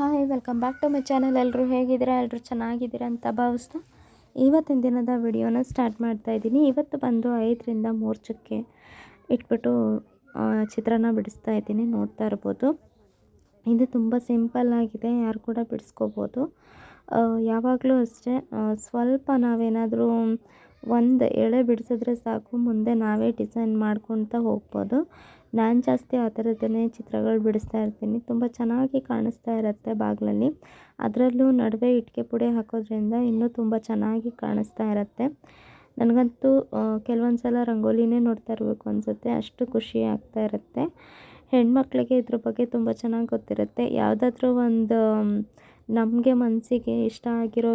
Hi, welcome back to my channel. ಎಲ್ಲರೂ ಹೇಗಿದ್ದೀರಾ? ಎಲ್ಲರೂ ಚೆನ್ನಾಗಿದ್ದೀರಾ ಅಂತ ಭಾವಿಸ್ತಾ ಇವತ್ತಿನ ದಿನದ ವಿಡಿಯೋನ ಸ್ಟಾರ್ಟ್ ಮಾಡ್ತಾ ಇದ್ದೀನಿ. ಇವತ್ತು ಬಂದು ಐದರಿಂದ ಮೂರು ಚುಕ್ಕೆ ಇಟ್ಬಿಟ್ಟು ಚಿತ್ರನ ಚಿತ್ರಾನ್ನ ಬಿಡಿಸ್ತಾ ಇದ್ದೀನಿ. ನೋಡ್ತಾ ಇರ್ಬೋದು. ಇದು ತುಂಬ ಸಿಂಪಲ್ ಆಗಿದೆ. ಯಾರು ಕೂಡ ಬಿಡಿಸ್ಕೋಬೋದು. ಯಾವಾಗಲೂ ಅಷ್ಟೇ ಸ್ವಲ್ಪ ನಾವೇನಾದರೂ ಒಂದು ಎಳೆ ಬಿಡಿಸಿದ್ರೆ ಸಾಕು. ಮುಂದೆ ನಾವೇ ಡಿಸೈನ್ ಮಾಡ್ಕೊತ ಹೋಗ್ಬೋದು. ನಾನು ಜಾಸ್ತಿ ಆ ಥರದ್ದನ್ನೇ ಚಿತ್ರಗಳು ಬಿಡಿಸ್ತಾ ಇರ್ತೀನಿ. ತುಂಬ ಚೆನ್ನಾಗಿ ಕಾಣಿಸ್ತಾ ಇರುತ್ತೆ ಬಾಗಿಲಲ್ಲಿ. ಅದರಲ್ಲೂ ನಡುವೆ ಇಟ್ಟಿಗೆ ಪುಡಿ ಹಾಕೋದ್ರಿಂದ ಇನ್ನೂ ತುಂಬ ಚೆನ್ನಾಗಿ ಕಾಣಿಸ್ತಾ ಇರುತ್ತೆ. ನನಗಂತೂ ಕೆಲವೊಂದು ಸಲ ರಂಗೋಲಿನೇ ನೋಡ್ತಾ ಇರಬೇಕು ಅನಿಸುತ್ತೆ. ಅಷ್ಟು ಖುಷಿ ಆಗ್ತಾ ಇರುತ್ತೆ. ಹೆಣ್ಮಕ್ಳಿಗೆ ಇದ್ರ ಬಗ್ಗೆ ತುಂಬ ಚೆನ್ನಾಗಿ ಗೊತ್ತಿರುತ್ತೆ. ಯಾವುದಾದ್ರೂ ಒಂದು ನಮಗೆ ಮನಸ್ಸಿಗೆ ಇಷ್ಟ ಆಗಿರೋ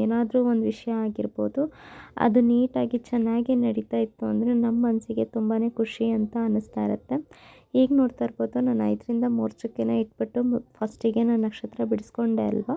ಏನಾದರೂ ಒಂದು ವಿಷಯ ಆಗಿರ್ಬೋದು, ಅದು ನೀಟಾಗಿ ಚೆನ್ನಾಗಿ ನಡೀತಾ ಇತ್ತು ಅಂದರೆ ನಮ್ಮ ಮನಸ್ಸಿಗೆ ತುಂಬಾ ಖುಷಿ ಅಂತ ಅನ್ನಿಸ್ತಾ ಇರುತ್ತೆ. ಈಗ ನೋಡ್ತಾ ಇರ್ಬೋದು, ನಾನು ಐದರಿಂದ ಮೂರು ಚುಕ್ಕೆನ ಇಟ್ಬಿಟ್ಟು ಫಸ್ಟಿಗೆ ನಾನು ನಕ್ಷತ್ರ ಬಿಡಿಸ್ಕೊಂಡೆ ಅಲ್ವಾ?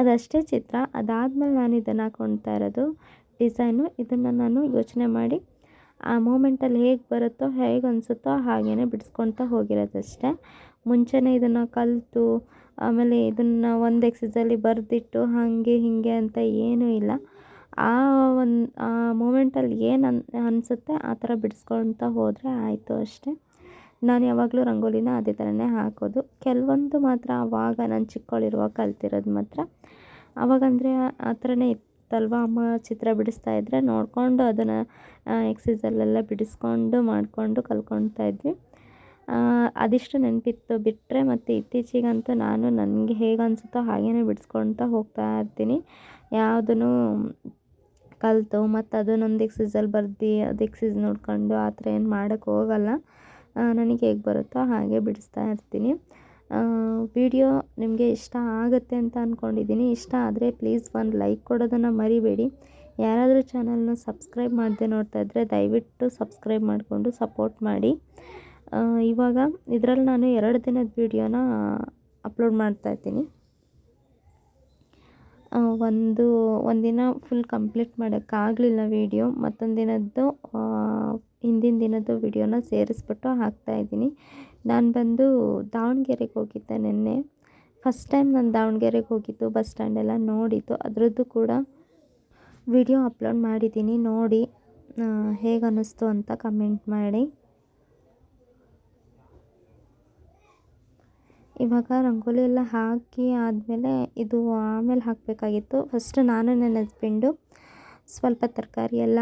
ಅದಷ್ಟೇ ಚಿತ್ರ. ಅದಾದಮೇಲೆ ನಾನು ಇದನ್ನು ಹಾಕ್ಕೊಳ್ತಾ ಇರೋದು ಡಿಸೈನು. ಇದನ್ನು ನಾನು ಯೋಚನೆ ಮಾಡಿ ಆ ಮೂಮೆಂಟಲ್ಲಿ ಹೇಗೆ ಬರುತ್ತೋ ಹೇಗೆ ಅನಿಸುತ್ತೋ ಹಾಗೇ ಬಿಡಿಸ್ಕೊಳ್ತಾ ಹೋಗಿರೋದಷ್ಟೇ. ಮುಂಚೆನೇ ಇದನ್ನು ಕಲಿತು, ಆಮೇಲೆ ಇದನ್ನು ಒಂದು ಎಕ್ಸಸಲ್ಲಿ ಬರೆದಿಟ್ಟು ಹಾಗೆ ಹೀಗೆ ಅಂತ ಏನೂ ಇಲ್ಲ. ಆ ಒಂದು, ಆ ಮೂಮೆಂಟಲ್ಲಿ ಏನು ಅನ್, ಅನಿಸುತ್ತೆ ಆ ಥರ ಬಿಡಿಸ್ಕೊಳ್ತಾ ಹೋದರೆ ಆಯಿತು ಅಷ್ಟೇ. ನಾನು ಯಾವಾಗಲೂ ರಂಗೋಲಿನ ಅದೇ ಥರನೇ ಹಾಕೋದು. ಕೆಲವೊಂದು ಮಾತ್ರ ಆವಾಗ ನಾನು ಚಿಕ್ಕವಳಿರುವಾಗ ಕಲ್ತಿರೋದು ಮಾತ್ರ. ಆವಾಗಂದರೆ ಆ ಥರನೇ ಇತ್ತಲ್ವ? ಅಮ್ಮ ಚಿತ್ರ ಬಿಡಿಸ್ತಾ ಇದ್ದರೆ ನೋಡಿಕೊಂಡು ಅದನ್ನು ಎಕ್ಸಸೈಸಲ್ಲೆಲ್ಲ ಬಿಡಿಸ್ಕೊಂಡು ಮಾಡಿಕೊಂಡು ಕಲ್ಕೊಳ್ತಾ ಇದ್ವಿ. ಅದಿಷ್ಟು ನೆನಪಿತ್ತು. ಬಿಟ್ಟರೆ ಮತ್ತು ಇತ್ತೀಚಿಗಂತೂ ನಾನು ನನಗೆ ಹೇಗೆ ಅನಿಸುತ್ತೋ ಹಾಗೇ ಬಿಡಿಸ್ಕೊಳ್ತಾ ಹೋಗ್ತಾ ಇರ್ತೀನಿ. ಯಾವುದೂ ಕಲಿತು ಮತ್ತು ಅದನ್ನೊಂದು ಸಿಝಲ್ ಬರ್ದು ಅದಕ್ಕೆ ಸಿಝ್ ನೋಡ್ಕೊಂಡು ಆ ಥರ ಏನು ಮಾಡೋಕ್ಕೆ ಹೋಗಲ್ಲ. ನನಗೆ ಹೇಗೆ ಬರುತ್ತೋ ಹಾಗೆ ಬಿಡಿಸ್ತಾ ಇರ್ತೀನಿ. ವಿಡಿಯೋ ನಿಮಗೆ ಇಷ್ಟ ಆಗುತ್ತೆ ಅಂತ ಅಂದ್ಕೊಂಡಿದ್ದೀನಿ ಇಷ್ಟ ಆದರೆ ಪ್ಲೀಸ್ ಒಂದು ಲೈಕ್ ಕೊಡೋದನ್ನು ಮರಿಬೇಡಿ. ಯಾರಾದರೂ ಚಾನಲ್ನ ಸಬ್ಸ್ಕ್ರೈಬ್ ಮಾಡದೆ ನೋಡ್ತಾ ಇದ್ದರೆ ದಯವಿಟ್ಟು ಸಬ್ಸ್ಕ್ರೈಬ್ ಮಾಡಿಕೊಂಡು ಸಪೋರ್ಟ್ ಮಾಡಿ. ಇವಾಗ ಇದರಲ್ಲಿ ನಾನು ಎರಡು ದಿನದ ವೀಡಿಯೋನ ಅಪ್ಲೋಡ್ ಮಾಡ್ತಾ ಇದ್ದೀನಿ. ಒಂದು, ಒಂದಿನ ಫುಲ್ ಕಂಪ್ಲೀಟ್ ಮಾಡೋಕ್ಕಾಗಲಿಲ್ಲ ವಿಡಿಯೋ, ಮತ್ತೊಂದು ದಿನದ್ದು ಹಿಂದಿನ ದಿನದ್ದು ವಿಡಿಯೋನ ಸೇರಿಸ್ಬಿಟ್ಟು ಹಾಕ್ತಾಯಿದ್ದೀನಿ ನಾನು ಬಂದು ದಾವಣಗೆರೆಗೆ ಹೋಗಿದ್ದೆ ನಿನ್ನೆ. ಫಸ್ಟ್ ಟೈಮ್ ನಾನು ದಾವಣಗೆರೆಗೆ ಹೋಗಿದ್ದು, ಬಸ್ ಸ್ಟ್ಯಾಂಡೆಲ್ಲ ನೋಡಿದ್ದು. ಅದರದ್ದು ಕೂಡ ವಿಡಿಯೋ ಅಪ್ಲೋಡ್ ಮಾಡಿದ್ದೀನಿ, ನೋಡಿ ಹೇಗೆ ಅನ್ನಿಸ್ತು ಅಂತ ಕಮೆಂಟ್ ಮಾಡಿ. ಇವಾಗ ರಂಗೋಲಿ ಎಲ್ಲ ಹಾಕಿ ಆದಮೇಲೆ ಇದು ಆಮೇಲೆ ಹಾಕಬೇಕಾಗಿತ್ತು. ಫಸ್ಟ್ ನಾನು ನನ್ನ ಹಸ್ಬೆಂಡು ಸ್ವಲ್ಪ ತರಕಾರಿ ಎಲ್ಲ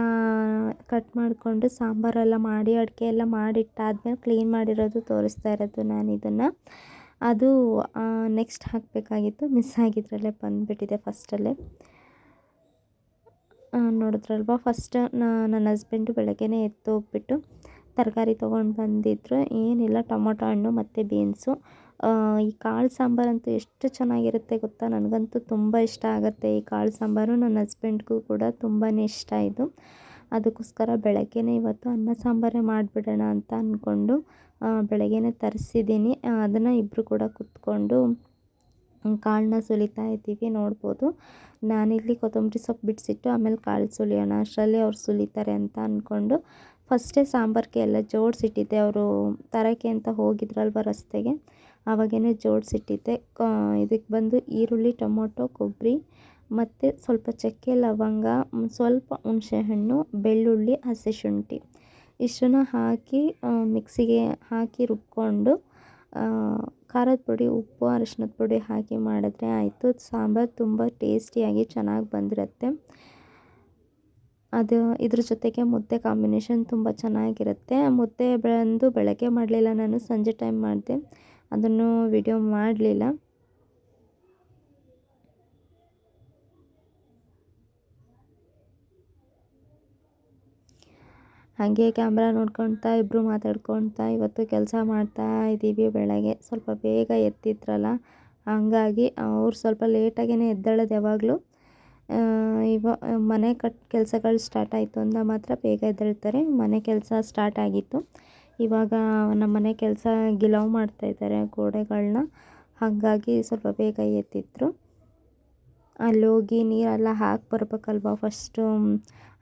ಕಟ್ ಮಾಡಿಕೊಂಡು ಸಾಂಬಾರೆಲ್ಲ ಮಾಡಿ, ಅಡುಗೆ ಎಲ್ಲ ಮಾಡಿಟ್ಟಾದ್ಮೇಲೆ ಕ್ಲೀನ್ ಮಾಡಿರೋದು ತೋರಿಸ್ತಾ ಇರೋದು ನಾನು ಇದನ್ನು. ಅದು ನೆಕ್ಸ್ಟ್ ಹಾಕಬೇಕಾಗಿತ್ತು. ಮಿಸ್ ಆಗಿದ್ರಲ್ಲೇ ಬಂದುಬಿಟ್ಟಿದೆ ಫಸ್ಟಲ್ಲೇ ನೋಡಿದ್ರಲ್ವ? ಫಸ್ಟ್ ನನ್ನ ಹಸ್ಬೆಂಡು ಬೆಳಗ್ಗೆನೇ ಎದ್ದು ಹೋಗ್ಬಿಟ್ಟು ತರಕಾರಿ ತೊಗೊಂಡು ಬಂದಿದ್ರು. ಏನಿಲ್ಲ, ಟೊಮೊಟೊ ಹಣ್ಣು ಮತ್ತು ಬೀನ್ಸು ಈ ಕಾಳು ಸಾಂಬಾರಂತೂ ಎಷ್ಟು ಚೆನ್ನಾಗಿರುತ್ತೆ ಗೊತ್ತಾ? ನನಗಂತೂ ತುಂಬ ಇಷ್ಟ ಆಗುತ್ತೆ ಈ ಕಾಳು ಸಾಂಬಾರು. ನನ್ನ ಹಸ್ಬೆಂಡ್ಗೂ ಕೂಡ ತುಂಬಾ ಇಷ್ಟ ಇದು. ಅದಕ್ಕೋಸ್ಕರ ಬೆಳಗ್ಗೆನೇ ಇವತ್ತು ಅನ್ನ ಸಾಂಬಾರೇ ಮಾಡಿಬಿಡೋಣ ಅಂತ ಅಂದ್ಕೊಂಡು ಬೆಳಗ್ಗೆನೇ ತರಿಸಿದ್ದೀನಿ. ಅದನ್ನು ಇಬ್ಬರು ಕೂಡ ಕುತ್ಕೊಂಡು ಕಾಳನ್ನ ಸುಲಿತಾ ಇದ್ದೀವಿ, ನೋಡ್ಬೋದು. ನಾನಿಲ್ಲಿ ಕೊತ್ತಂಬರಿ ಸೊಪ್ಪು ಬಿಡಿಸಿಟ್ಟು ಆಮೇಲೆ ಕಾಳು ಸುಲಿಯೋಣ, ಅಷ್ಟರಲ್ಲಿ ಅವ್ರು ಸುಲಿತಾರೆ ಅಂತ ಅಂದ್ಕೊಂಡು ಫಸ್ಟೇ ಸಾಂಬಾರಿಗೆ ಎಲ್ಲ ಜೋಡಿಸಿಟ್ಟಿದ್ದೆ, ಅವರು ತರಕ್ಕೆ ಅಂತ ಹೋಗಿದ್ರಲ್ವ ರಸ್ತೆಗೆ. ಆವಾಗೇ ಜೋಡಿಸಿಟ್ಟಿದ್ದೆ. ಇದಕ್ಕೆ ಬಂದು ಈರುಳ್ಳಿ, ಟೊಮೊಟೊ, ಕೊಬ್ಬರಿ, ಮತ್ತು ಸ್ವಲ್ಪ ಚಕ್ಕೆ, ಲವಂಗ ಸ್ವಲ್ಪ ಹುಣಸೆಹಣ್ಣು ಬೆಳ್ಳುಳ್ಳಿ, ಹಸಿ ಶುಂಠಿ. ಇಷ್ಟನ್ನು ಹಾಕಿ ಮಿಕ್ಸಿಗೆ ಹಾಕಿ ರುಬ್ಕೊಂಡು ಖಾರದ ಪುಡಿ, ಉಪ್ಪು, ಅರಿಶಿನದ ಪುಡಿ ಹಾಕಿ ಮಾಡಿದ್ರೆ ಆಯಿತು. ಸಾಂಬಾರು ತುಂಬ ಟೇಸ್ಟಿಯಾಗಿ ಚೆನ್ನಾಗಿ ಬಂದಿರುತ್ತೆ. ಅದು ಇದ್ರ ಜೊತೆಗೆ ಮುದ್ದೆ ಕಾಂಬಿನೇಷನ್ ತುಂಬ ಚೆನ್ನಾಗಿರುತ್ತೆ. ಮುದ್ದೆ ಬಂದು ಬೆಳಗ್ಗೆ ಮಾಡಲಿಲ್ಲ ನಾನು, ಸಂಜೆ ಟೈಮ್ ಮಾಡಿದೆ. ಅದನ್ನು ವಿಡಿಯೋ ಮಾಡಲಿಲ್ಲ. ಹಾಗೆ ಕ್ಯಾಮ್ರಾ ನೋಡ್ಕೊಳ್ತಾ ಇಬ್ಬರು ಮಾತಾಡ್ಕೊಳ್ತಾ ಇವತ್ತು ಕೆಲಸ ಮಾಡ್ತಾ ಇದ್ದೀವಿ ಬೆಳಗ್ಗೆ. ಸ್ವಲ್ಪ ಬೇಗ ಎತ್ತಿದ್ರಲ್ಲ ಹಾಗಾಗಿ ಅವ್ರು ಸ್ವಲ್ಪ ಲೇಟಾಗೇ ಎದ್ದೇಳೋದು ಯಾವಾಗಲೂ. ಇವ, ಮನೆ ಕಟ್, ಕೆಲಸಗಳು ಸ್ಟಾರ್ಟ್ ಆಯಿತು ಅಂದ ಮಾತ್ರ ಬೇಗ ಎದ್ದೇಳ್ತಾರೆ. ಮನೆ ಕೆಲಸ ಸ್ಟಾರ್ಟ್ ಆಗಿತ್ತು. ಇವಾಗ ನಮ್ಮ ಮನೆ ಕೆಲಸ ಗಿಲವ್ ಮಾಡ್ತಾಯಿದ್ದಾರೆ ಗೋಡೆಗಳನ್ನ ಹಾಗಾಗಿ ಸ್ವಲ್ಪ ಬೇಗ ಎತ್ತಿದ್ರು. ಅಲ್ಲಿ ಹೋಗಿ ನೀರೆಲ್ಲ ಹಾಕಿ ಬರ್ಬೇಕಲ್ವ ಫಸ್ಟು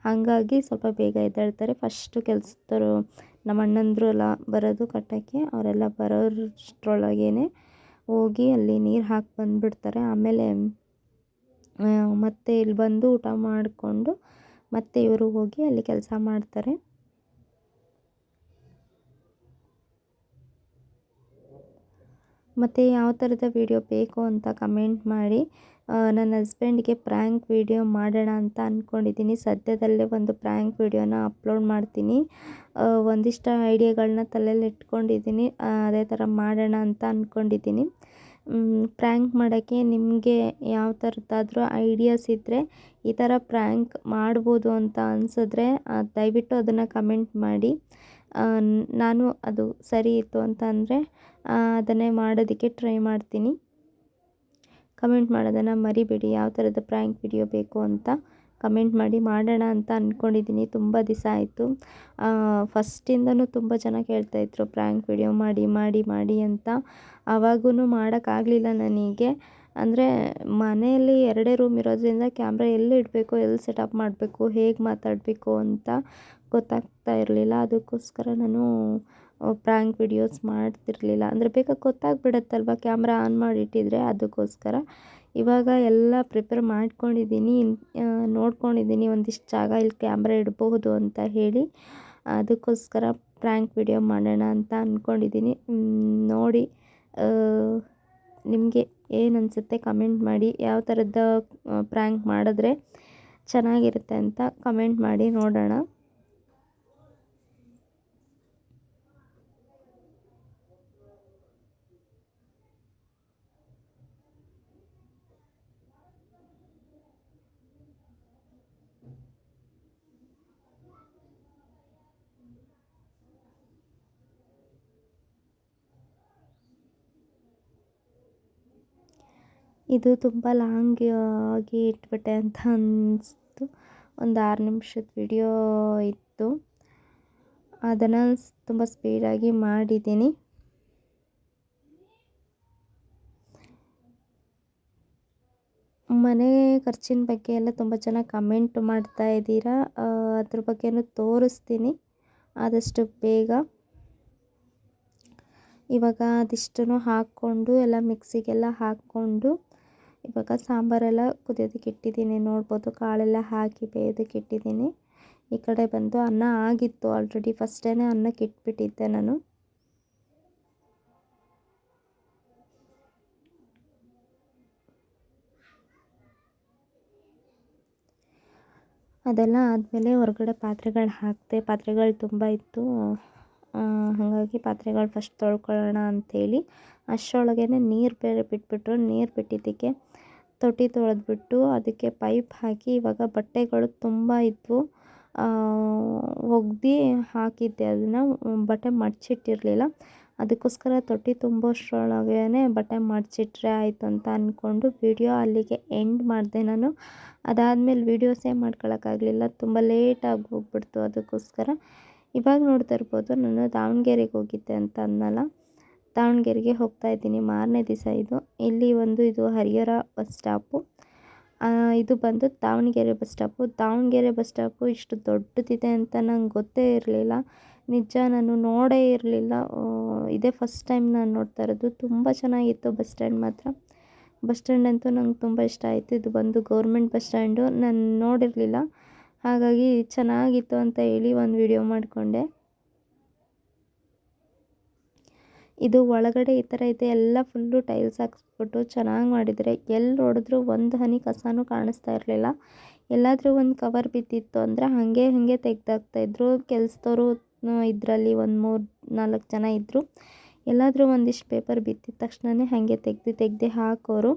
ಹಾಗಾಗಿ ಸ್ವಲ್ಪ ಬೇಗ ಎದ್ದೇಳ್ತಾರೆ. ಫಸ್ಟು ಕೆಲಸದವರು ನಮ್ಮ ಅಣ್ಣಂದಿರು ಎಲ್ಲ ಬರೋದು ಕಟ್ಟೋಕ್ಕೆ. ಅವರೆಲ್ಲ ಬರೋಷ್ಟ್ರೊಳಗೇ ಹೋಗಿ ಅಲ್ಲಿ ನೀರು ಹಾಕಿ ಬಂದುಬಿಡ್ತಾರೆ. ಆಮೇಲೆ ಮತ್ತೆ ಇಲ್ಲಿ ಬಂದು ಊಟ ಮಾಡಿಕೊಂಡು ಮತ್ತೆ ಇವರು ಹೋಗಿ ಅಲ್ಲಿ ಕೆಲಸ ಮಾಡ್ತಾರೆ. ಮತ್ತು ಯಾವ ಥರದ ವೀಡಿಯೋ ಬೇಕು ಅಂತ ಕಮೆಂಟ್ ಮಾಡಿ ನನ್ನ ಹಸ್ಬೆಂಡ್ಗೆ ಪ್ರ್ಯಾಂಕ್ ವೀಡಿಯೋ ಮಾಡೋಣ ಅಂತ ಅಂದ್ಕೊಂಡಿದ್ದೀನಿ ಸದ್ಯದಲ್ಲೇ ಒಂದು ಪ್ರ್ಯಾಂಕ್ ವೀಡಿಯೋನ ಅಪ್ಲೋಡ್ ಮಾಡ್ತೀನಿ. ಒಂದಿಷ್ಟು ಐಡಿಯಾಗಳನ್ನ ತಲೆಯಲ್ಲಿ ಇಟ್ಕೊಂಡಿದ್ದೀನಿ. ಅದೇ ಥರ ಮಾಡೋಣ ಅಂತ ಅಂದ್ಕೊಂಡಿದ್ದೀನಿ ಪ್ರ್ಯಾಂಕ್ ಮಾಡೋಕ್ಕೆ ನಿಮಗೆ ಯಾವ ಥರದ್ದಾದರೂ ಐಡಿಯಾಸ್ ಇದ್ದರೆ ಈ ಥರ ಪ್ರ್ಯಾಂಕ್ ಮಾಡ್ಬೋದು ಅಂತ ಅನಿಸಿದ್ರೆ ದಯವಿಟ್ಟು ಅದನ್ನು ಕಮೆಂಟ್ ಮಾಡಿ. ನಾನು ಅದು ಸರಿ ಇತ್ತು ಅಂತ ಅಂದರೆ ಅದನ್ನೇ ಮಾಡೋದಕ್ಕೆ ಟ್ರೈ ಮಾಡ್ತೀನಿ. ಕಮೆಂಟ್ ಮಾಡೋದನ್ನು ಮರಿಬೇಡಿ. ಯಾವ ಥರದ ಪ್ರ್ಯಾಂಕ್ ವಿಡಿಯೋ ಬೇಕು ಅಂತ ಕಮೆಂಟ್ ಮಾಡಿ ಮಾಡೋಣ ಅಂತ ಅಂದ್ಕೊಂಡಿದ್ದೀನಿ ತುಂಬ ದಿವಸ ಆಯಿತು. ಫಸ್ಟಿಂದನೂ ತುಂಬ ಜನ ಕೇಳ್ತಾಯಿದ್ರು ಪ್ರ್ಯಾಂಕ್ ವಿಡಿಯೋ ಮಾಡಿ ಮಾಡಿ ಮಾಡಿ ಅಂತ. ಆವಾಗೂ ಮಾಡೋಕ್ಕಾಗಲಿಲ್ಲ ನನಗೆ. ಅಂದರೆ ಮನೆಯಲ್ಲಿ ಎರಡೇ ರೂಮ್ ಇರೋದ್ರಿಂದ ಕ್ಯಾಮ್ರಾ ಎಲ್ಲಿ ಇಡಬೇಕು, ಎಲ್ಲಿ ಸೆಟಪ್ ಮಾಡಬೇಕು, ಹೇಗೆ ಮಾತಾಡಬೇಕು ಅಂತ ಗೊತ್ತಾಗ್ತಾ ಇರಲಿಲ್ಲ. ಅದಕ್ಕೋಸ್ಕರ ನಾನು ಪ್ರ್ಯಾಂಕ್ ವಿಡಿಯೋಸ್ ಮಾಡ್ತಿರಲಿಲ್ಲ. ಅಂದರೆ ಬೇಗ ಗೊತ್ತಾಗ್ಬಿಡತ್ತಲ್ವ? ಕ್ಯಾಮ್ರಾ ಆನ್ ಮಾಡಿಟ್ಟಿದ್ರೆ ಅದಕ್ಕೋಸ್ಕರ. ಇವಾಗ ಎಲ್ಲ ಪ್ರಿಪೇರ್ ಮಾಡ್ಕೊಂಡಿದ್ದೀನಿ. ನೋಡ್ಕೊಂಡಿದ್ದೀನಿ ಒಂದಿಷ್ಟು ಜಾಗ ಇಲ್ಲಿ ಕ್ಯಾಮ್ರಾ ಇಡಬಹುದು ಅಂತ ಹೇಳಿ. ಅದಕ್ಕೋಸ್ಕರ ಪ್ರ್ಯಾಂಕ್ ವಿಡಿಯೋ ಮಾಡೋಣ ಅಂತ ಅಂದ್ಕೊಂಡಿದ್ದೀನಿ ನೋಡಿ ನಿಮಗೆ ಏನು ಅನಿಸುತ್ತೆ ಕಮೆಂಟ್ ಮಾಡಿ. ಯಾವ ಥರದ ಪ್ರ್ಯಾಂಕ್ ಮಾಡಿದ್ರೆ ಚೆನ್ನಾಗಿರುತ್ತೆ ಅಂತ ಕಮೆಂಟ್ ಮಾಡಿ ನೋಡೋಣ. ಇದು ತುಂಬ ಲಾಂಗ್ ಆಗಿ ಇಟ್ಬಿಟ್ಟೆ ಅಂತ ಅನ್ನಿಸ್ತು ಒಂದು ಆರು ನಿಮಿಷದ ವಿಡಿಯೋ ಇತ್ತು. ಅದನ್ನು ತುಂಬ ಸ್ಪೀಡಾಗಿ ಮಾಡಿದ್ದೀನಿ ಮನೆ ಖರ್ಚಿನ ಬಗ್ಗೆ ಎಲ್ಲ ತುಂಬ ಜನ ಕಮೆಂಟ್ ಮಾಡ್ತಾ ಇದ್ದೀರಾ. ಅದ್ರ ಬಗ್ಗೆನೂ ತೋರಿಸ್ತೀನಿ. ಆದಷ್ಟು ಬೇಗ. ಇವಾಗ ಅದಿಷ್ಟನ್ನು ಹಾಕ್ಕೊಂಡು ಎಲ್ಲ ಮಿಕ್ಸಿಗೆಲ್ಲ ಹಾಕ್ಕೊಂಡು ಇವಾಗ ಸಾಂಬಾರೆಲ್ಲ ಕುದಿಯೋದಕ್ಕೆ ಇಟ್ಟಿದ್ದೀನಿ. ನೋಡ್ಬೋದು ಕಾಳೆಲ್ಲ ಹಾಕಿ ಬೇಯೋದಕ್ಕೆ ಇಟ್ಟಿದ್ದೀನಿ. ಈ ಕಡೆ ಬಂದು ಅನ್ನ ಆಗಿತ್ತು ಆಲ್ರೆಡಿ ಫಸ್ಟೇ ಅನ್ನಕ್ಕೆ ಇಟ್ಬಿಟ್ಟಿದ್ದೆ ನಾನು. ಅದೆಲ್ಲ ಆದಮೇಲೆ ಹೊರಗಡೆ ಪಾತ್ರೆಗಳು ಹಾಕಿದೆ ಪಾತ್ರೆಗಳು ತುಂಬ ಇತ್ತು. ಹಾಗಾಗಿ ಪಾತ್ರೆಗಳು ಫಸ್ಟ್ ತೊಳ್ಕೊಳ್ಳೋಣ ಅಂಥೇಳಿ ಅಷ್ಟರೊಳಗೇ ನೀರು ಬೇರೆ ಬಿಟ್ಬಿಟ್ರು. ನೀರು ಬಿಟ್ಟಿದ್ದಕ್ಕೆ ತೊಟ್ಟಿ ತೊಳೆದ್ಬಿಟ್ಟು ಅದಕ್ಕೆ ಪೈಪ್ ಹಾಕಿ ಇವಾಗ ಬಟ್ಟೆಗಳು ತುಂಬ ಇದ್ವು. ಒಗ್ದು ಹಾಕಿದ್ದೆ. ಅದನ್ನು ಬಟ್ಟೆ ಮಡಚಿಟ್ಟಿರಲಿಲ್ಲ. ಅದಕ್ಕೋಸ್ಕರ ತೊಟ್ಟಿ ತುಂಬೋಷ್ಟರೊಳಗೇ ಬಟ್ಟೆ ಮಡಚಿಟ್ರೆ ಆಯಿತು ಅಂತ ಅಂದ್ಕೊಂಡು ವಿಡಿಯೋ ಅಲ್ಲಿಗೆ ಎಂಡ್ ಮಾಡಿದೆ ನಾನು. ಅದಾದಮೇಲೆ ವೀಡಿಯೋಸೇ ಮಾಡ್ಕೊಳ್ಳೋಕ್ಕಾಗಲಿಲ್ಲ ತುಂಬ ಲೇಟಾಗಿ ಹೋಗ್ಬಿಡ್ತು ಅದಕ್ಕೋಸ್ಕರ. ಇವಾಗ ನೋಡ್ತಾ ಇರ್ಬೋದು, ನಾನು ದಾವಣಗೆರೆಗೆ ಹೋಗಿದ್ದೆ ಅಂತ ಅಂದನಲ್ಲ? ದಾವಣಗೆರೆಗೆ ಹೋಗ್ತಾ ಇದ್ದೀನಿ. ಮಾರನೇ ದಿವಸ ಇದು. ಇಲ್ಲಿ ಒಂದು ಇದು ಹರಿಹರ ಬಸ್ ಸ್ಟಾಪು. ಇದು ಬಂದು Davanagere bus stop. Davanagere bus stop ಇಷ್ಟು ದೊಡ್ಡದಿದೆ ಅಂತ ನಂಗೆ ಗೊತ್ತೇ ಇರಲಿಲ್ಲ. ನಿಜ ನಾನು ನೋಡೇ ಇರಲಿಲ್ಲ. ಇದೇ ಫಸ್ಟ್ ಟೈಮ್ ನಾನು ನೋಡ್ತಾ ಇರೋದು. ತುಂಬ ಚೆನ್ನಾಗಿತ್ತು ಬಸ್ ಸ್ಟ್ಯಾಂಡ್ ಮಾತ್ರ. ಬಸ್ ಸ್ಟ್ಯಾಂಡ್ ಅಂತೂ ನಂಗೆ ತುಂಬ ಇಷ್ಟ ಆಯಿತು. ಇದು ಬಂದು ಗೌರ್ಮೆಂಟ್ ಬಸ್ ಸ್ಟ್ಯಾಂಡು. ನಾನು ನೋಡಿರಲಿಲ್ಲ. ಹಾಗಾಗಿ ಚೆನ್ನಾಗಿತ್ತು ಅಂತ ಹೇಳಿ ಒಂದು ವಿಡಿಯೋ ಮಾಡಿಕೊಂಡೆ. ಇದು ಒಳಗಡೆ ಈ ಥರ ಇದೆ, ಎಲ್ಲ ಫುಲ್ಲು ಟೈಲ್ಸ್ ಹಾಕ್ಸ್ಬಿಟ್ಟು ಚೆನ್ನಾಗಿ ಮಾಡಿದರೆ ಎಲ್ಲಿ ನೋಡಿದ್ರು ಒಂದು ಹನಿ ಕಸನೂ ಕಾಣಿಸ್ತಾ ಇರಲಿಲ್ಲ. ಎಲ್ಲಾದರೂ ಒಂದು ಕವರ್ ಬಿದ್ದಿತ್ತು ಅಂದರೆ ಹಾಗೆ ಹಾಗೆ ತೆಗ್ದಾಕ್ತಾಯಿದ್ರು ಕೆಲಸದವರು ಇದರಲ್ಲಿ ಒಂದು ಮೂರು ನಾಲ್ಕು ಜನ ಇದ್ದರು ಎಲ್ಲಾದರೂ ಒಂದಿಷ್ಟು ಪೇಪರ್ ಬಿದ್ದಿದ ತಕ್ಷಣವೇ ಹಾಗೆ ತೆಗ್ದು ತೆಗ್ದು ಹಾಕೋರು.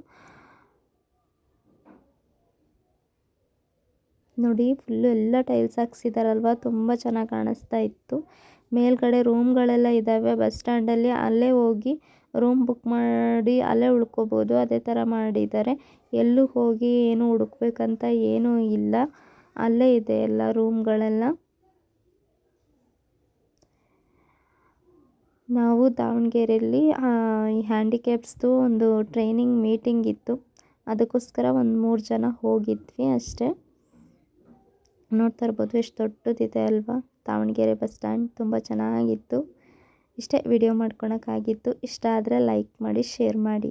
ನೋಡಿ ಫುಲ್ಲು ಎಲ್ಲ ಟೈಲ್ಸ್ ಹಾಕ್ಸಿದಾರಲ್ವ? ತುಂಬ ಚೆನ್ನಾಗಿ ಕಾಣಿಸ್ತಾ ಇತ್ತು. ಮೇಲ್ಗಡೆ ರೂಮ್ಗಳೆಲ್ಲ ಇದ್ದಾವೆ ಬಸ್ ಸ್ಟ್ಯಾಂಡಲ್ಲಿ ಅಲ್ಲೇ ಹೋಗಿ ರೂಮ್ ಬುಕ್ ಮಾಡಿ ಅಲ್ಲೇ ಉಳ್ಕೋಬೋದು. ಅದೇ ಥರ ಮಾಡಿದ್ದಾರೆ. ಎಲ್ಲೂ ಹೋಗಿ ಏನು ಹುಡುಕ್ಬೇಕಂತ ಏನೂ ಇಲ್ಲ. ಅಲ್ಲೇ ಇದೆ ಎಲ್ಲ ರೂಮ್ಗಳೆಲ್ಲ ನಾವು ದಾವಣಗೆರೆಯಲ್ಲಿ ಹ್ಯಾಂಡಿಕ್ಯಾಪ್ಸ್ದು ಒಂದು ಟ್ರೈನಿಂಗ್ ಮೀಟಿಂಗ್ ಇತ್ತು. ಅದಕ್ಕೋಸ್ಕರ ಒಂದು ಮೂರು ಜನ ಹೋಗಿದ್ವಿ ಅಷ್ಟೇ. ನೋಡ್ತಾ ಇರ್ಬೋದು, ಎಷ್ಟು ದೊಡ್ಡದಿದೆ ಅಲ್ವಾ? ದಾವಣಗೆರೆ ಬಸ್ ಸ್ಟ್ಯಾಂಡ್ ತುಂಬ ಚೆನ್ನಾಗಿತ್ತು. ಇಷ್ಟೇ ವಿಡಿಯೋ ಮಾಡ್ಕೊಳಕ್ಕಾಗಿತ್ತು. ಇಷ್ಟ ಆದರೆ ಲೈಕ್ ಮಾಡಿ ಶೇರ್ ಮಾಡಿ.